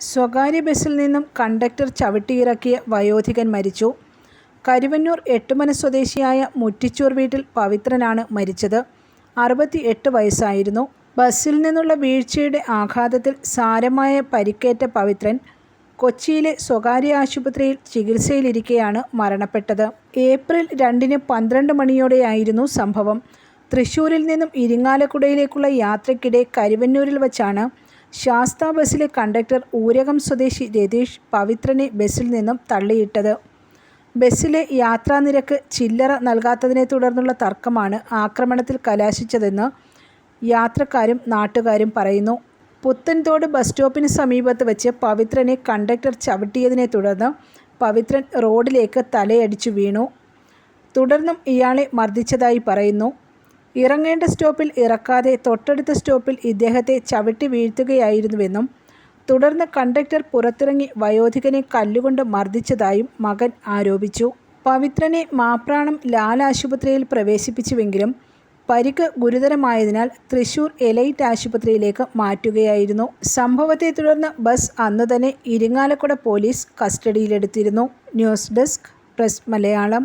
സ്വകാര്യ ബസ്സിൽ നിന്നും കണ്ടക്ടർ ചവിട്ടിയിറക്കിയ വയോധികൻ മരിച്ചു. കരുവന്നൂർ എട്ടുമന സ്വദേശിയായ മുറ്റിച്ചൂർ വീട്ടിൽ പവിത്രനാണ് മരിച്ചത്. അറുപത്തി എട്ട് വയസ്സായിരുന്നു. ബസ്സിൽ നിന്നുള്ള വീഴ്ചയുടെ ആഘാതത്തിൽ സാരമായ പരിക്കേറ്റ പവിത്രൻ കൊച്ചിയിലെ സ്വകാര്യ ആശുപത്രിയിൽ ചികിത്സയിലിരിക്കെയാണ് മരണപ്പെട്ടത്. ഏപ്രിൽ രണ്ടിന് പന്ത്രണ്ട് മണിയോടെയായിരുന്നു സംഭവം. തൃശൂരിൽ നിന്നും ഇരിങ്ങാലക്കുടയിലേക്കുള്ള യാത്രയ്ക്കിടെ കരുവന്നൂരിൽ വച്ചാണ് ശാസ്ത ബസ്സിലെ കണ്ടക്ടർ ഊരകം സ്വദേശി രതീഷ് പവിത്രനെ ബസ്സിൽ നിന്നും തള്ളിയിട്ടത്. ബസ്സിലെ യാത്രാനിരക്ക് ചില്ലറ നൽകാത്തതിനെ തുടർന്നുള്ള തർക്കമാണ് ആക്രമണത്തിൽ കലാശിച്ചതെന്ന് യാത്രക്കാരും നാട്ടുകാരും പറയുന്നു. പുത്തൻതോട് ബസ് സ്റ്റോപ്പിന് സമീപത്ത് വെച്ച് പവിത്രനെ കണ്ടക്ടർ ചവിട്ടിയതിനെ തുടർന്ന് പവിത്രൻ റോഡിലേക്ക് തലയടിച്ചു വീണു. തുടർന്നും ഇയാളെ മർദ്ദിച്ചതായി പറയുന്നു. ഇറങ്ങേണ്ട സ്റ്റോപ്പിൽ ഇറക്കാതെ തൊട്ടടുത്ത സ്റ്റോപ്പിൽ ഇദ്ദേഹത്തെ ചവിട്ടി വീഴ്ത്തുകയായിരുന്നുവെന്നും തുടർന്ന് കണ്ടക്ടർ പുറത്തിറങ്ങി വയോധികനെ കല്ലുകൊണ്ട് മർദ്ദിച്ചതായും മകൻ ആരോപിച്ചു. പവിത്രനെ മാപ്രാണം ലാൽ ആശുപത്രിയിൽ പ്രവേശിപ്പിച്ചുവെങ്കിലും പരിക്ക് ഗുരുതരമായതിനാൽ തൃശൂർ എലൈറ്റ് ആശുപത്രിയിലേക്ക് മാറ്റുകയായിരുന്നു. സംഭവത്തെ തുടർന്ന് ബസ് അന്ന് തന്നെ Irinjalakuda police കസ്റ്റഡിയിലെടുത്തിരുന്നു. News desk press Malayalam.